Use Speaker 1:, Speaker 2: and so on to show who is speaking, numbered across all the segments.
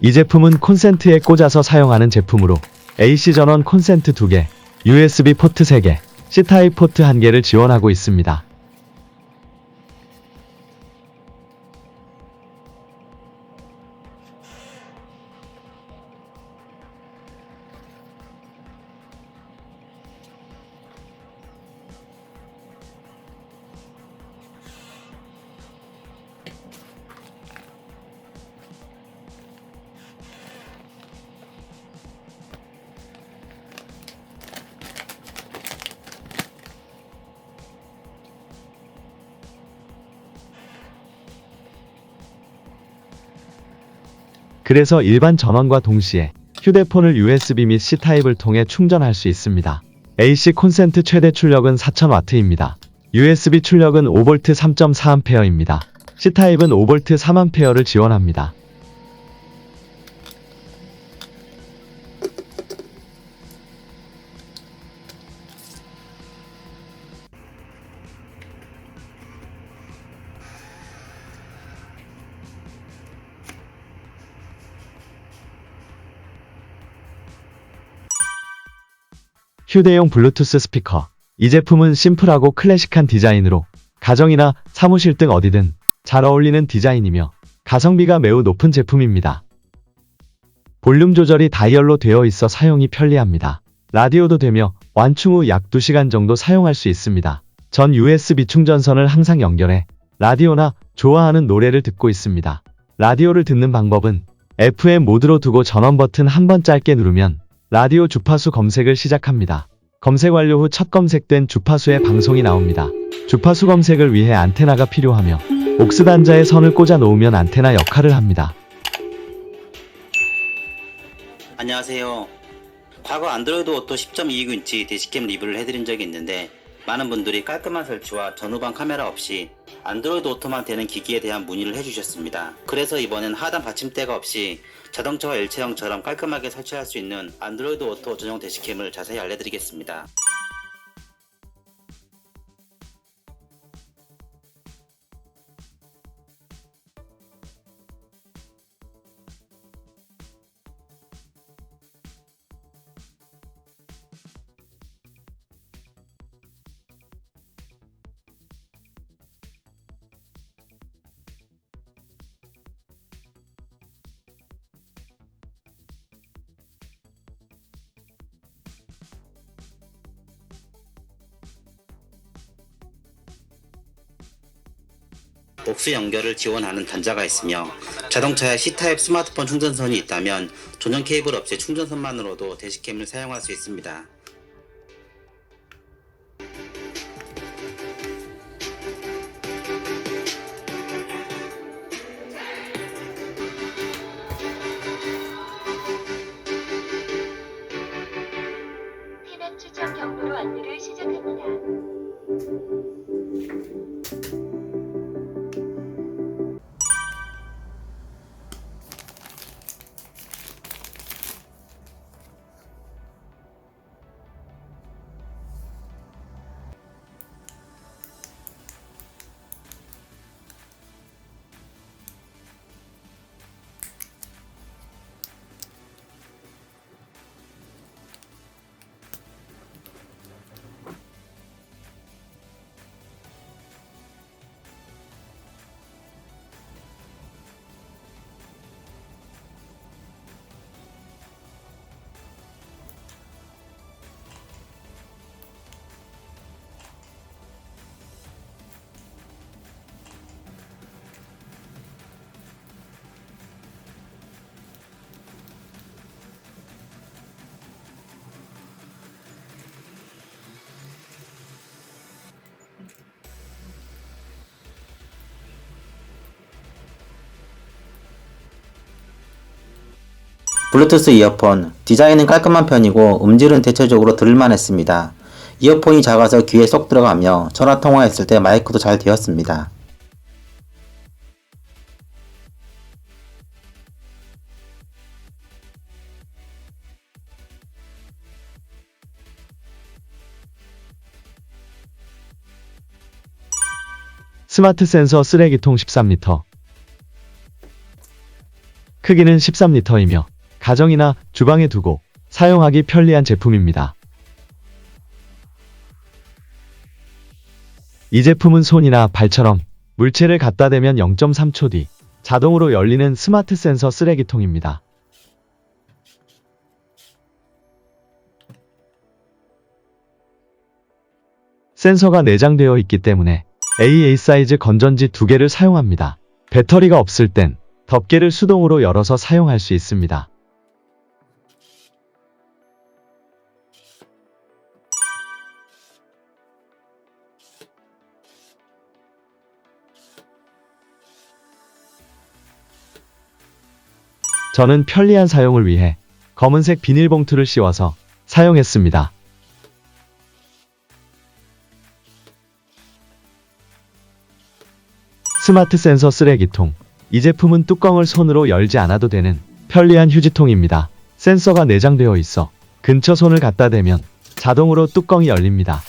Speaker 1: 이 제품은 콘센트에 꽂아서 사용하는 제품으로 AC 전원 콘센트 2개, USB 포트 3개, C타입 포트 1개를 지원하고 있습니다. 그래서 일반 전원과 동시에 휴대폰을 USB 및 C타입을 통해 충전할 수 있습니다. AC 콘센트 최대 출력은 4000W입니다. USB 출력은 5V 3.4A입니다. C타입은 5V 3A를 지원합니다. 휴대용 블루투스 스피커. 이 제품은 심플하고 클래식한 디자인으로 가정이나 사무실 등 어디든 잘 어울리는 디자인이며 가성비가 매우 높은 제품입니다. 볼륨 조절이 다이얼로 되어 있어 사용이 편리합니다. 라디오도 되며 완충 후 약 2시간 정도 사용할 수 있습니다. 전 USB 충전선을 항상 연결해 라디오나 좋아하는 노래를 듣고 있습니다. 라디오를 듣는 방법은 FM 모드로 두고 전원 버튼 한 번 짧게 누르면 라디오 주파수 검색을 시작합니다. 검색 완료 후 첫 검색된 주파수의 방송이 나옵니다. 주파수 검색을 위해 안테나가 필요하며 옥스 단자에 선을 꽂아 놓으면 안테나 역할을 합니다.
Speaker 2: 안녕하세요. 과거 안드로이드 오토 10.29인치 대시캠 리뷰를 해드린 적이 있는데 많은 분들이 깔끔한 설치와 전후방 카메라 없이 안드로이드 오토만 되는 기기에 대한 문의를 해주셨습니다. 그래서 이번엔 하단 받침대가 없이 자동차와 일체형처럼 깔끔하게 설치할 수 있는 안드로이드 오토 전용 대시캠을 자세히 알려드리겠습니다. 옥스 연결을 지원하는 단자가 있으며 자동차에 C타입 스마트폰 충전선이 있다면 전용 케이블 없이 충전선만으로도 대시캠을 사용할 수 있습니다. 블루투스 이어폰 디자인은 깔끔한 편이고 음질은 대체적으로 들을만했습니다. 이어폰이 작아서 귀에 쏙 들어가며 전화 통화했을 때 마이크도 잘 되었습니다.
Speaker 1: 스마트 센서 쓰레기통 13리터. 크기는 13리터이며 가정이나 주방에 두고 사용하기 편리한 제품입니다. 이 제품은 손이나 발처럼 물체를 갖다 대면 0.3초 뒤 자동으로 열리는 스마트 센서 쓰레기통입니다. 센서가 내장되어 있기 때문에 AA 사이즈 건전지 두 개를 사용합니다. 배터리가 없을 땐 덮개를 수동으로 열어서 사용할 수 있습니다. 저는 편리한 사용을 위해 검은색 비닐봉투를 씌워서 사용했습니다. 스마트 센서 쓰레기통. 이 제품은 뚜껑을 손으로 열지 않아도 되는 편리한 휴지통입니다. 센서가 내장되어 있어 근처 손을 갖다 대면 자동으로 뚜껑이 열립니다.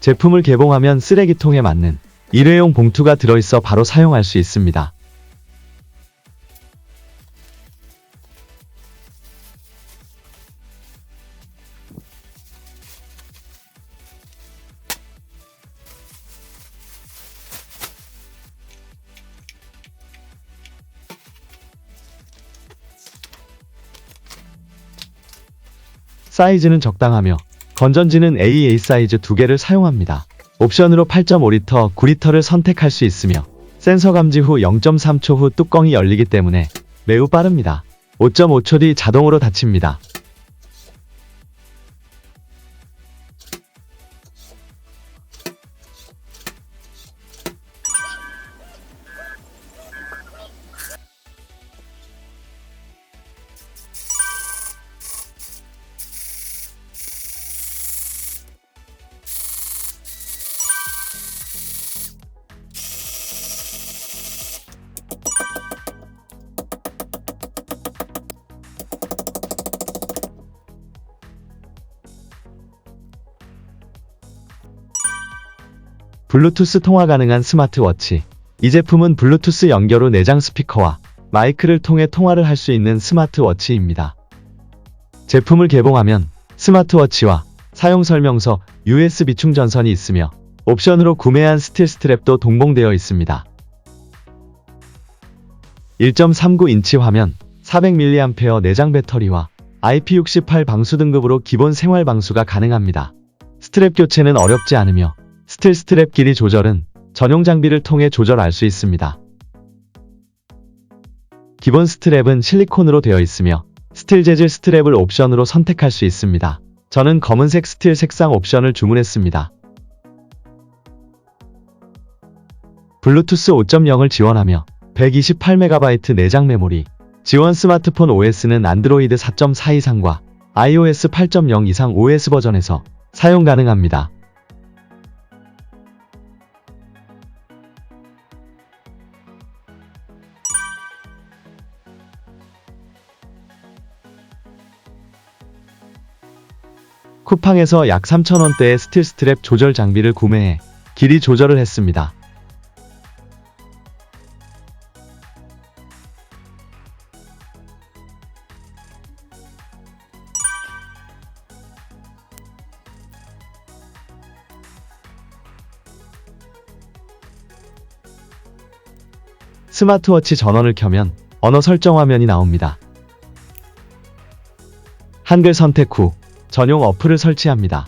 Speaker 1: 제품을 개봉하면 쓰레기통에 맞는 일회용 봉투가 들어있어 바로 사용할 수 있습니다. 사이즈는 적당하며 건전지는 AA 사이즈 두 개를 사용합니다. 옵션으로 8.5리터, 9리터를 선택할 수 있으며 센서 감지 후 0.3초 후 뚜껑이 열리기 때문에 매우 빠릅니다. 5.5초 뒤 자동으로 닫힙니다. 블루투스 통화 가능한 스마트워치. 이 제품은 블루투스 연결 후 내장 스피커와 마이크를 통해 통화를 할 수 있는 스마트워치입니다. 제품을 개봉하면 스마트워치와 사용 설명서, USB 충전선이 있으며 옵션으로 구매한 스틸 스트랩도 동봉되어 있습니다. 1.39인치 화면, 400mAh 내장 배터리와 IP68 방수 등급으로 기본 생활 방수가 가능합니다. 스트랩 교체는 어렵지 않으며 스틸 스트랩 길이 조절은 전용 장비를 통해 조절할 수 있습니다. 기본 스트랩은 실리콘으로 되어 있으며 스틸 재질 스트랩을 옵션으로 선택할 수 있습니다. 저는 검은색 스틸 색상 옵션을 주문했습니다. 블루투스 5.0을 지원하며 128MB 내장 메모리, 지원 스마트폰 OS는 안드로이드 4.4 이상과 iOS 8.0 이상 OS 버전에서 사용 가능합니다. 쿠팡에서 약 3,000원대의 스틸 스트랩 조절 장비를 구매해 길이 조절을 했습니다. 스마트워치 전원을 켜면 언어 설정 화면이 나옵니다. 한글 선택 후 전용 어플을 설치합니다.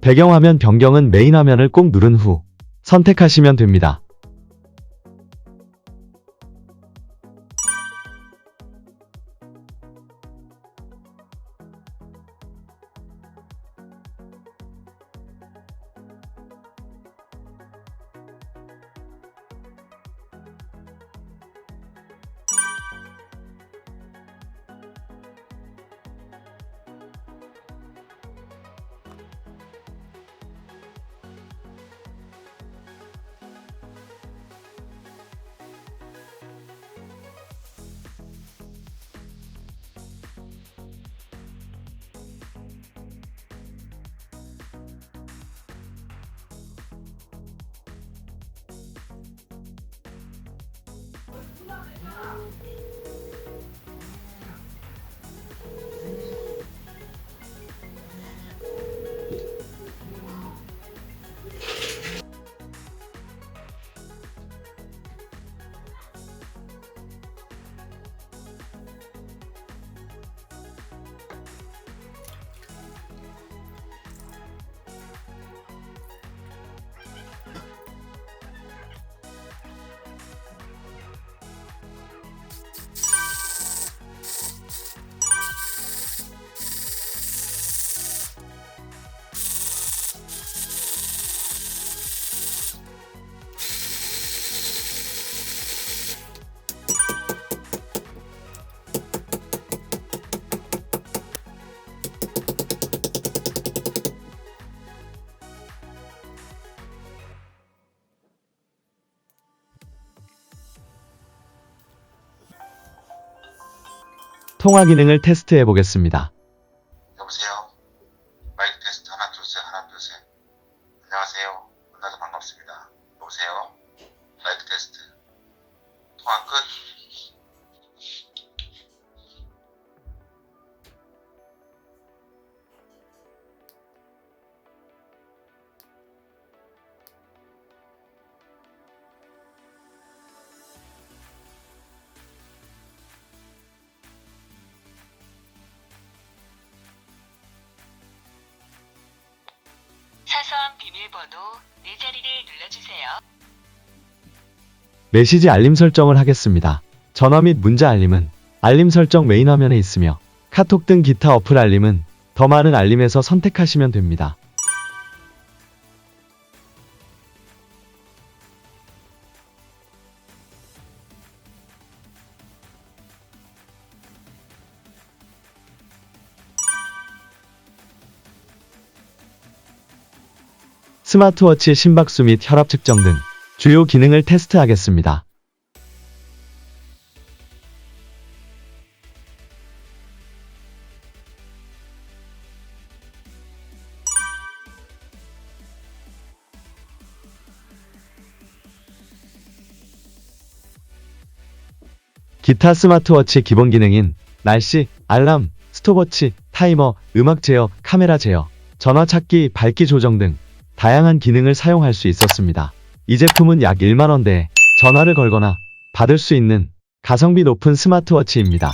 Speaker 1: 배경화면 변경은 메인 화면을 꼭 누른 후 선택하시면 됩니다. Oh, my God. 통화 기능을 테스트해 보겠습니다.
Speaker 3: 여보세요? 마이크 테스트 하나 둘셋 하나 둘셋 안녕하세요 만나서 반갑습니다 여보세요? 마이크 테스트 통화 끝
Speaker 4: 비밀번호 네 자리를 눌러주세요.
Speaker 1: 메시지 알림 설정을 하겠습니다. 전화 및 문자 알림은 알림 설정 메인 화면에 있으며 카톡 등 기타 어플 알림은 더 많은 알림에서 선택하시면 됩니다. 스마트워치 심박수 및 혈압 측정 등 주요 기능을 테스트하겠습니다. 기타 스마트워치 기본 기능인 날씨, 알람, 스톱워치, 타이머, 음악 제어, 카메라 제어, 전화 찾기, 밝기 조정 등 다양한 기능을 사용할 수 있었습니다. 이 제품은 약 1만원대에 전화를 걸거나 받을 수 있는 가성비 높은 스마트워치입니다.